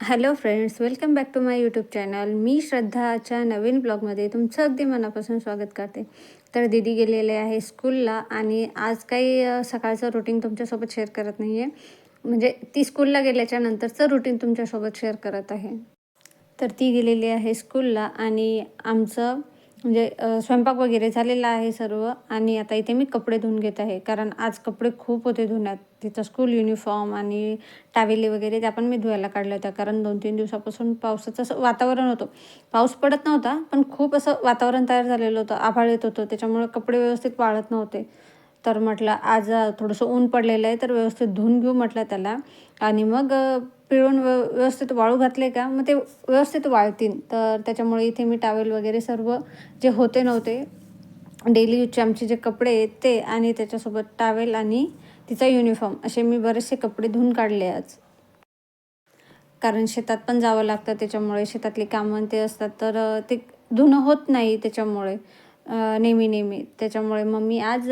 Hello friends welcome back to my YouTube channel मी श्रद्धाच्या नवीन ब्लॉगमध्ये तुमचं अगदी मनापासून स्वागत करते. तर दिदी गेलेले आहे स्कूलला आणि आज काही सकाळचं रुटीन तुमच्यासोबत शेअर करत नाही आहे म्हणजे ती स्कूलला गेल्याच्या नंतरचं रुटीन तुमच्यासोबत शेअर करत आहे. तर ती गेलेली आहे स्कूलला आणि आमचं म्हणजे स्वयंपाक वगैरे झालेला आहे सर्व आणि आता इथे मी कपडे धुवून घेत आहे. कारण आज कपडे खूप होते धुण्यात. तिचं स्कूल युनिफॉर्म आणि टावेली वगैरे त्या पण मी धुवायला काढल्या होत्या. कारण दोन तीन दिवसापासून पावसाचं असं वातावरण होतं. पाऊस पडत नव्हता पण खूप असं वातावरण तयार झालेलं होतं. आभाळ येत होतं. त्याच्यामुळे कपडे व्यवस्थित वाळत नव्हते. तर म्हटलं आज थोडंसं ऊन पडलेलं आहे तर व्यवस्थित धुवून घेऊ म्हटलं त्याला. आणि मग पिळून व्यव व्यवस्थित वाळू घातले का मग ते व्यवस्थित वाळतील. तर त्याच्यामुळे इथे मी टावेल वगैरे सर्व जे होते नव्हते डेली यूजचे आमचे जे कपडे आहेत ते आणि त्याच्यासोबत टावेल आणि तिचा युनिफॉर्म असे मी बरेचसे कपडे धुवून काढले आज. कारण शेतात पण जावं लागतं त्याच्यामुळे शेतातली कामं ते असतात तर ते धुणं होत नाही त्याच्यामुळे नेहमी नेहमी त्याच्यामुळे मग मी आज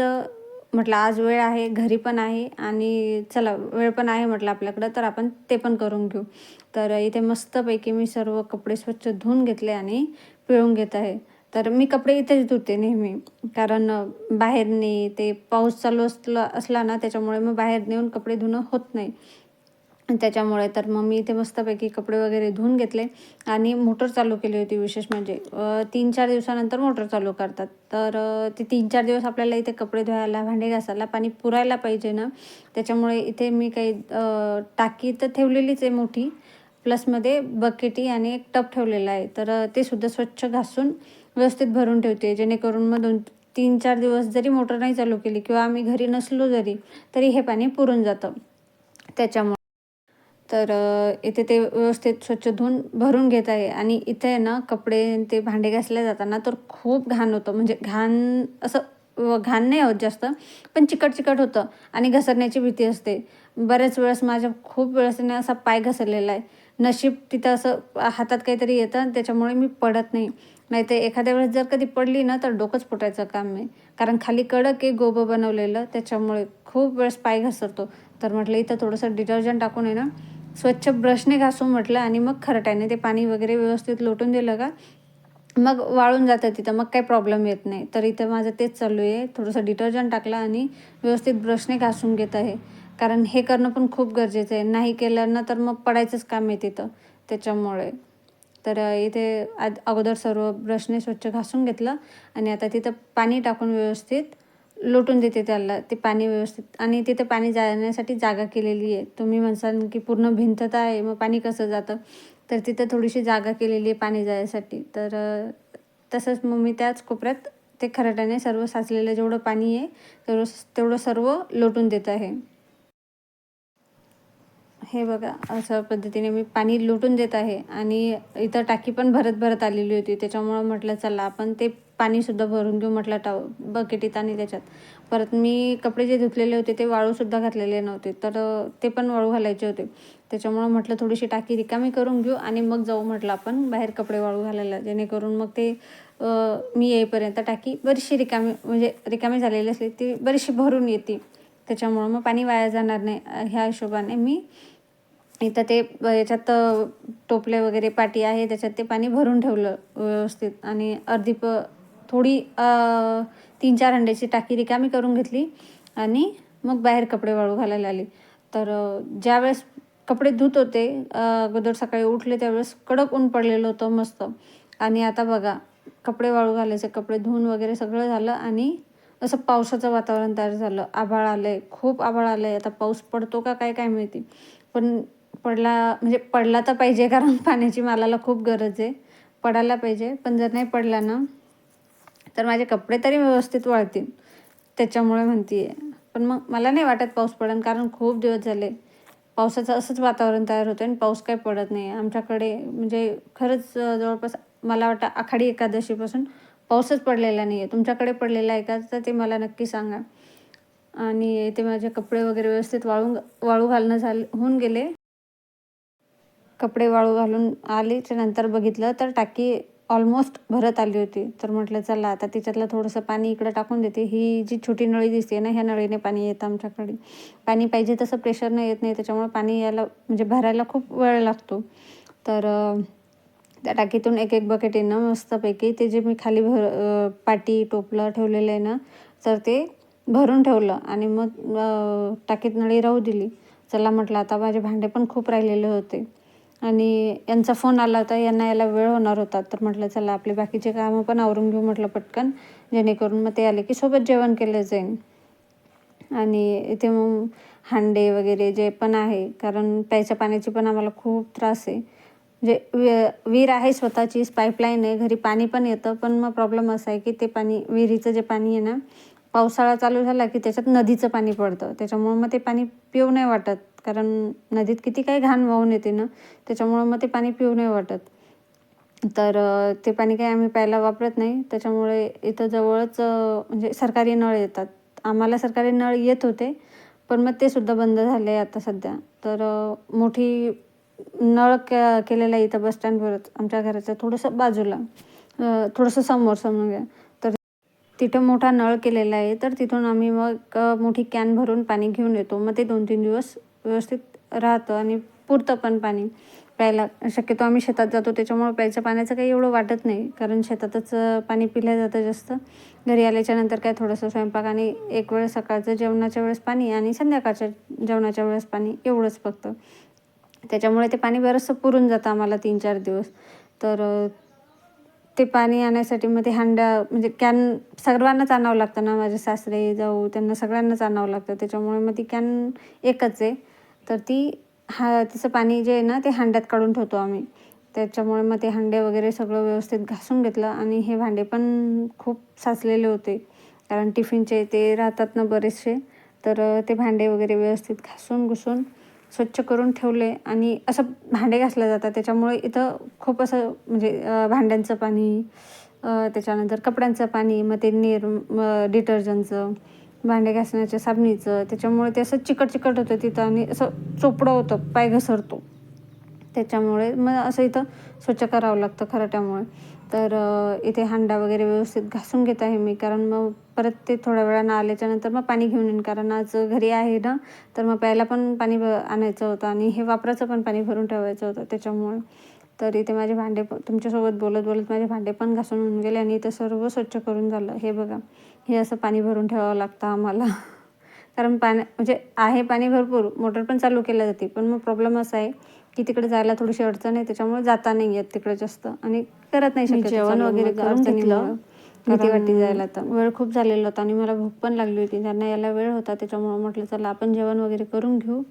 म्हटलं आज वेळ आहे घरी पण आहे आणि चला वेळ पण आहे म्हटलं आपल्याकडं तर आपण ते पण करून घेऊ. तर इथे मस्तपैकी मी सर्व कपडे स्वच्छ धुवून घेतले आणि पिळून घेत आहे. तर मी कपडे इथेच धुते नेहमी कारण बाहेर नाही ते पाऊस चालू असला असला ना त्याच्यामुळे मग बाहेर नेऊन कपडे धुणं होत नाही. त्याच्यामुळे तर मग मी इथे मस्तपैकी कपडे वगैरे धुवून घेतले आणि मोटर चालू केली होती विशेष म्हणजे तीन चार दिवसानंतर मोटर चालू करतात. तर ते तीन चार दिवस आपल्याला इथे कपडे धुवायला भांडे घासायला पाणी पुरायला पाहिजे ना. त्याच्यामुळे इथे मी काही टाकी तर ठेवलेलीच आहे मोठी. प्लसमध्ये बकेटी आणि एक टब ठेवलेला आहे. तर ते सुद्धा स्वच्छ घासून व्यवस्थित भरून ठेवते. जेणेकरून मग दोन तीन चार दिवस जरी मोटर नाही चालू केली किंवा आम्ही घरी नसलो जरी तरी हे पाणी पुरून जातं. त्याच्यामुळे तर इथे ते व्यवस्थित स्वच्छ धुवून भरून घेत आहे. आणि इथे आहे ना कपडे ते भांडे घासले जाताना तर खूप घाण होतं. म्हणजे घाण असं व घाण नाही होत जास्त पण चिकट चिकट होतं आणि घसरण्याची भीती असते. बऱ्याच वेळेस माझ्या खूप वेळेस ना असा पाय घसरलेला आहे. नशीब तिथं असं हातात काहीतरी येतं आणि त्याच्यामुळे मी पडत नाही. नाही तर एखाद्या वेळेस जर कधी पडली ना तर डोकंच फुटायचं काम आहे. कारण खाली कडक आहे गोबं बनवलेलं त्याच्यामुळे खूप वेळेस पाय घसरतो. तर म्हटलं इथं थोडंसं डिटर्जंट टाकून आहे ना स्वच्छ ब्रशने घासून म्हटलं आणि मग खरट्याने ते पाणी वगैरे व्यवस्थित लोटून दिलं का? मग वाळून जातं तिथं मग काही प्रॉब्लेम येत नाही. तर इथं माझं तेच चालू आहे. थोडंसं डिटर्जंट टाकलं आणि व्यवस्थित ब्रशने घासून घेत आहे. कारण हे करणं पण खूप गरजेचं आहे. नाही केलं ना तर मग पडायचंच काम आहे तिथं त्याच्यामुळे. तर इथे आद अगोदर सर्व ब्रशने स्वच्छ घासून घेतलं आणि आता तिथं पाणी टाकून व्यवस्थित लोटून देते त्याला ते पाणी व्यवस्थित. आणि तिथं पाणी जाण्यासाठी जागा केलेली आहे. तुम्ही म्हणसाल की पूर्ण भिंत तर आहे मग पाणी कसं जातं? तर तिथं थोडीशी जागा केलेली आहे पाणी जायसाठी तर तसंच मग मी त्याच कोपऱ्यात ते खराट्याने सर्व साचलेलं जेवढं पाणी आहे तेवढं तेवढं सर्व लोटून देत आहे. हे बघा अशा पद्धतीने मी पाणी लुटून देत आहे आणि इथं टाकी पण भरत भरत आलेली होती. त्याच्यामुळं म्हटलं चला आपण ते पाणीसुद्धा भरून घेऊ म्हटलं टाव बकेटीत आणि त्याच्यात. परत मी कपडे जे धुतलेले होते ते वाळूसुद्धा घातलेले नव्हते. तर ते पण वाळू घालायचे होते. त्याच्यामुळं म्हटलं थोडीशी टाकी रिकामी करून घेऊ आणि मग जाऊ म्हटलं आपण बाहेर कपडे वाळू घालायला. जेणेकरून मग ते मी येईपर्यंत टाकी बरीचशी रिकामी म्हणजे रिकामी झालेली असली ती बरीचशी भरून येते. त्याच्यामुळं मग पाणी वाया जाणार नाही. ह्या हिशोबाने मी इथं ते याच्यात टोपले वगैरे पाटी आहे त्याच्यात ते पाणी भरून ठेवलं व्यवस्थित. आणि अर्धी प थोडी तीन चार अंड्याची टाकी रिकामी करून घेतली आणि मग बाहेर कपडे वाळू घालायला आली तर ज्यावेळेस कपडे धुत होते अगोदर सकाळी उठले त्यावेळेस कडक ऊन पडलेलं होतं मस्त. आणि आता बघा कपडे वाळू घालायचे कपडे धुवून वगैरे सगळं झालं आणि असं पावसाचं वातावरण तयार झालं. आभाळ आलं आहे खूप आभाळ आलं आहे आता पाऊस पडतो का काय काय माहिती. पण पडला म्हणजे पडला तर पाहिजे कारण पाण्याची मालाला खूप गरज आहे. पडायला पाहिजे पण जर नाही पडला ना तर माझे कपडे तरी व्यवस्थित वाळतील. त्याच्यामुळे म्हणते आहे पण मग मला नाही वाटत पाऊस पडेल कारण खूप दिवस झाले. पावसाचं असंच वातावरण तयार होतं आणि पाऊस काही पडत नाही. आमच्याकडे म्हणजे खरंच जवळपास मला वाटतं आखाडी एकादशीपासून पाऊसच पडलेला नाही आहे तुमच्याकडे पडलेला आहे का? तर ते मला नक्की सांगा. आणि ते माझे कपडे वगैरे व्यवस्थित वाळून वाळू घालणं झालं होऊन गेले. कपडे वाळू घालून आले नंतर बघितलं तर टाकी ऑलमोस्ट भरत आली होती. तर म्हटलं चला आता तिच्यातलं थोडंसं पाणी इकडं टाकून देते. ही जी छोटी नळी दिसते ना ह्या नळीने पाणी येतं आमच्याकडे. पाणी पाहिजे तसं प्रेशरनं येत नाही त्याच्यामुळे पाणी यायला म्हणजे भरायला खूप वेळ लागतो. तर त्या टाकीतून एक एक बकेट येणं मस्तपैकी ते जे मी खाली भर पाटी टोपलं ठेवलेलं आहे ना तर ते भरून ठेवलं आणि मग टाकीत नळी राहू दिली. चला म्हटलं आता माझे भांडे पण खूप राहिलेले होते. आणि यांचा फोन आला होता यांना यायला वेळ होणार होता. तर म्हटलं चला आपले बाकीचे कामं पण आवरून घेऊ म्हटलं पटकन. जेणेकरून मग ते आले की सोबत जेवण केलं जाईल. आणि इथे मग हांडे वगैरे जे पण आहे कारण प्यायच्या पाण्याची पण आम्हाला खूप त्रास आहे. जे वि- विहीर आहे स्वतःचीच पाईपलाईन आहे घरी पाणी पण येतं. पण मग प्रॉब्लेम असा आहे की ते पाणी विहिरीचं जे पाणी आहे ना पावसाळा चालू झाला की त्याच्यात नदीचं पाणी पडतं. त्याच्यामुळं मग ते पाणी पिऊ नाही वाटत. कारण नदीत किती काही घाण वाहून येते ना त्याच्यामुळं मग ते पाणी पिऊ नाही वाटत. तर ते पाणी काही आम्ही प्यायला वापरत नाही. त्याच्यामुळे इथं जवळच म्हणजे सरकारी नळ येतात. आम्हाला सरकारी नळ येत होते पण मग ते सुद्धा बंद झाले आता सध्या. तर मोठी नळ के केलेला इथं बसस्टँडवरच आमच्या घराच्या थोडंसं बाजूला. थोडंसं समोर समोर घ्या. तिथं मोठा नळ केलेला आहे तर तिथून आम्ही मग मोठी कॅन भरून पाणी घेऊन येतो. मग ते दोन तीन दिवस व्यवस्थित राहतं आणि पुरतं पण पाणी प्यायला शक्यतो आम्ही शेतात जातो. त्याच्यामुळं प्यायचं पाण्याचं काही एवढं वाटत नाही कारण शेतातच पाणी पिलं जातं जास्त. घरी आल्याच्यानंतर काय थोडंसं स्वयंपाक आणि एक वेळ सकाळचं जेवणाच्या वेळेस पाणी आणि संध्याकाळच्या जेवणाच्या वेळेस पाणी एवढंच फक्त. त्याच्यामुळे ते पाणी बरंचसं पुरून जातं आम्हाला तीन चार दिवस. तर ते पाणी आणायसाठी मग ते हांड्या म्हणजे कॅन सर्वांनाच आणावं लागतं ना? माझे सासरे जाऊ त्यांना सगळ्यांनाच आणावं लागतं. त्याच्यामुळे मग ती कॅन एकच आहे. तर ती हा तिचं पाणी जे आहे ना ते हांड्यात काढून ठेवतो आम्ही. त्याच्यामुळे मग ते हांडे वगैरे सगळं व्यवस्थित घासून घेतलं आणि हे भांडे पण खूप साचलेले होते. कारण टिफिनचे ते राहतात ना बरेचसे. तर ते भांडे वगैरे व्यवस्थित घासून घुसून स्वच्छ करून ठेवले आणि असं भांडे घासलं जातात. त्याच्यामुळे इथं खूप असं म्हणजे भांड्यांचं पाणी त्याच्यानंतर कपड्यांचं पाणी मग ते निर डिटर्जंटचं भांडे घासण्याच्या साबणीचं त्याच्यामुळे ते असं चिकट चिकट होतं तिथं आणि असं चोपडं होतं पाय घसरतो. त्याच्यामुळे मग असं इथं स्वच्छ करावं लागतं खराट्यामुळे तर इथे हांडा वगैरे व्यवस्थित घासून घेत आहे मी कारण मग परत ते थोड्या वेळानं आल्याच्यानंतर मग पाणी घेऊन येईन. कारण आज घरी आहे ना तर मग प्यायला पण पाणी भ आणायचं होतं आणि हे वापराचं पण पाणी भरून ठेवायचं होतं त्याच्यामुळे. तर इथे माझे भांडे प तुमच्यासोबत बोलत बोलत माझे भांडे पण घासून होऊन गेले आणि इथं सर्व स्वच्छ करून झालं. हे बघा हे असं पाणी भरून ठेवावं लागतं आम्हाला. कारण पाण्या म्हणजे आहे पाणी भरपूर मोटर पण चालू केल्या जाते. पण मग प्रॉब्लेम असा आहे की तिकडे जायला थोडीशी अडचण आहे त्याच्यामुळे जाता नाही येत तिकडे जास्त. आणि करत नाही जेवण वगैरे करून घेतलं. भीती जायला तर. वेळ खूप झालेला होता आणि मला भूक पण लागली होती. त्यांना यायला वेळ होता त्याच्यामुळं म्हटलं चला आपण जेवण वगैरे करून घेऊ.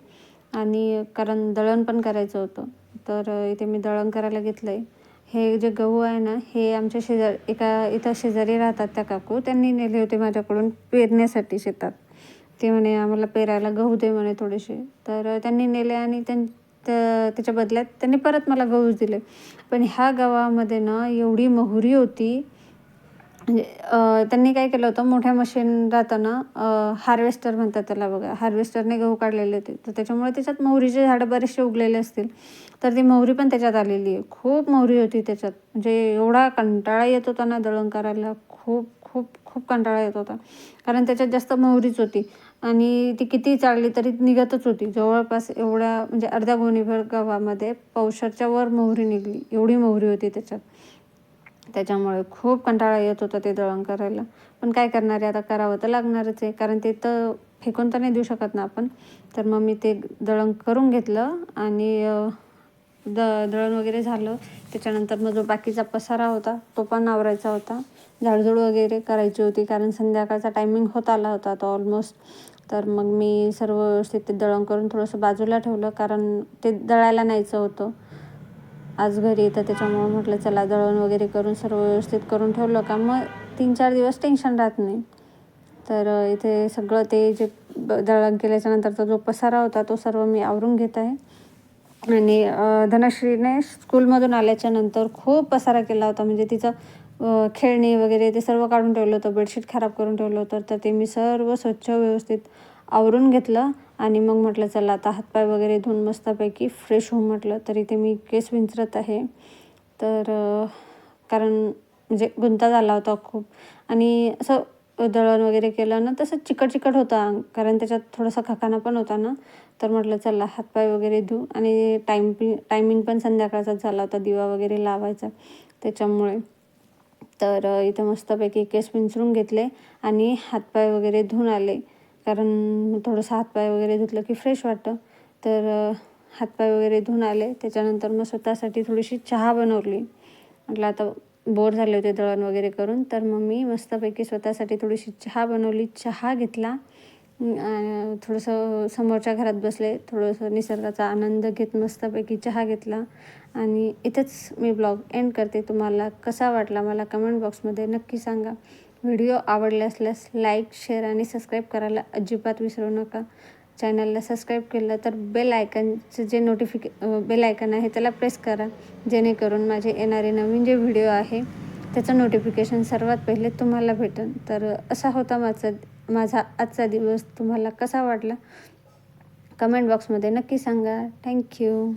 आणि कारण दळण पण करायचं होतं. तर इथे मी दळण करायला घेतलं आहे हे जे गहू आहे ना हे आमच्या शेजार एका इथं शेजारी राहतात त्या काकू. त्यांनी नेले होते माझ्याकडून पेरण्यासाठी शेतात. ते म्हणे आम्हाला पेरायला गहू दे म्हणे थोडेसे. तर त्यांनी नेले आणि त्यां त्या- त्याच्या बदल्यात त्यांनी परत मला गहूच दिले. पण ह्या गव्हामध्ये ना एवढी मोहरी होती म्हणजे, त्यांनी काय केलं होतं मोठ्या मशीन जाताना हार्वेस्टर म्हणतात त्याला बघा. हार्वेस्टरने गहू काढलेले होते. तर त्याच्यामुळे त्याच्यात मोहरीचे झाडं बरेचसे उगलेले असतील. तर ती मोहरी पण त्याच्यात आलेली आहे. खूप मोहरी होती त्याच्यात. म्हणजे एवढा कंटाळा येत होता ना दळण करायला खूप खूप खूप कंटाळा येत होता. कारण त्याच्यात जास्त मोहरीच होती. आणि ती किती चालली तरी निघतच होती. जवळपास एवढ्या म्हणजे अर्ध्या गोणीभर गव्हामध्ये पौशरच्या वर मोहरी निघली. एवढी मोहरी होती त्याच्यात. त्याच्यामुळे खूप कंटाळा येत होता ते दळण करायला. पण काय करणार आहे? आता करावं तर लागणारच आहे. कारण ते तर फेकून तर नाही देऊ शकत ना आपण. तर मग मी ते दळण करून घेतलं आणि द दळण वगैरे झालं. त्याच्यानंतर मग जो बाकीचा पसारा होता तो पण आवरायचा होता. झाडझूड वगैरे करायची होती. कारण संध्याकाळचा टायमिंग होत आला होता आता ऑलमोस्ट तर मग मी सर्व व्यवस्थित ते दळण करून थोडंसं बाजूला ठेवलं. कारण ते दळायला न्यायचं होतं. आज घरी येतं त्याच्यामुळं म्हटलं चला दळण वगैरे करून सर्व व्यवस्थित करून ठेवलं का? मग तीन चार दिवस टेन्शन राहत नाही. तर इथे सगळं ते जे ब- दळण केल्याच्यानंतरचा जो पसारा होता तो सर्व मी आवरून घेत आहे. आणि धनश्रीने स्कूलमधून आल्याच्यानंतर खूप पसारा केला होता. म्हणजे तिचं खेळणी वगैरे ते सर्व काढून ठेवलं होतं बेडशीट खराब करून ठेवलं होतं. तर ते मी सर्व स्वच्छ व्यवस्थित आवरून घेतलं आणि मग म्हटलं चला आता हातपाय वगैरे धुवून मस्तपैकी फ्रेश होऊन म्हटलं. तर इथे मी केस विंचरत आहे. तर कारण म्हणजे गुंता झाला होता खूप. आणि असं दळण वगैरे केलं ना तसं चिकट चिकट होता कारण त्याच्यात थोडासा खकाना पण होता ना. तर म्हटलं चला हातपाय वगैरे धुऊ आणि टाईम टायमिंग पण संध्याकाळचाच झाला होता दिवा वगैरे लावायचा त्याच्यामुळे. तर इथे इथं मस्तपैकी केस विंचरून घेतले आणि हातपाय वगैरे धुवून आले. कारण थोडंसं हातपाय वगैरे धुतलं की फ्रेश वाटतं. तर हातपाय वगैरे धुवून आले. त्याच्यानंतर मग स्वतःसाठी थोडीशी चहा बनवली. म्हटलं आता बोर झाले होते दळण वगैरे करून. तर मग मी मस्तपैकी स्वतःसाठी थोडीशी चहा बनवली. चहा घेतला. थोडंसं समोरच्या घरात बसले. थोडंसं निसर्गाचा आनंद घेत मस्तपैकी चहा घेतला. आणि इथेच मी ब्लॉग एंड करते. तुम्हाला कसा वाटला मला कमेंट बॉक्समध्ये नक्की सांगा. व्हिडिओ आवडला असल्यास लाईक शेअर आणि सबस्क्राईब करायला अजिबात विसरू नका. चॅनलला सबस्क्राईब केलं तर बेल आयकनचं जे नोटिफिके बेल आयकन आहे त्याला प्रेस करा जेणेकरून माझे येणारे नवीन जे व्हिडिओ आहे त्याचं नोटिफिकेशन सर्वात पहिले तुम्हाला भेटेल तर असा होता माझा माझा आजचा दिवस. तुम्हाला कसा वाटला? कमेंट बॉक्समध्ये नक्की सांगा. थँक्यू.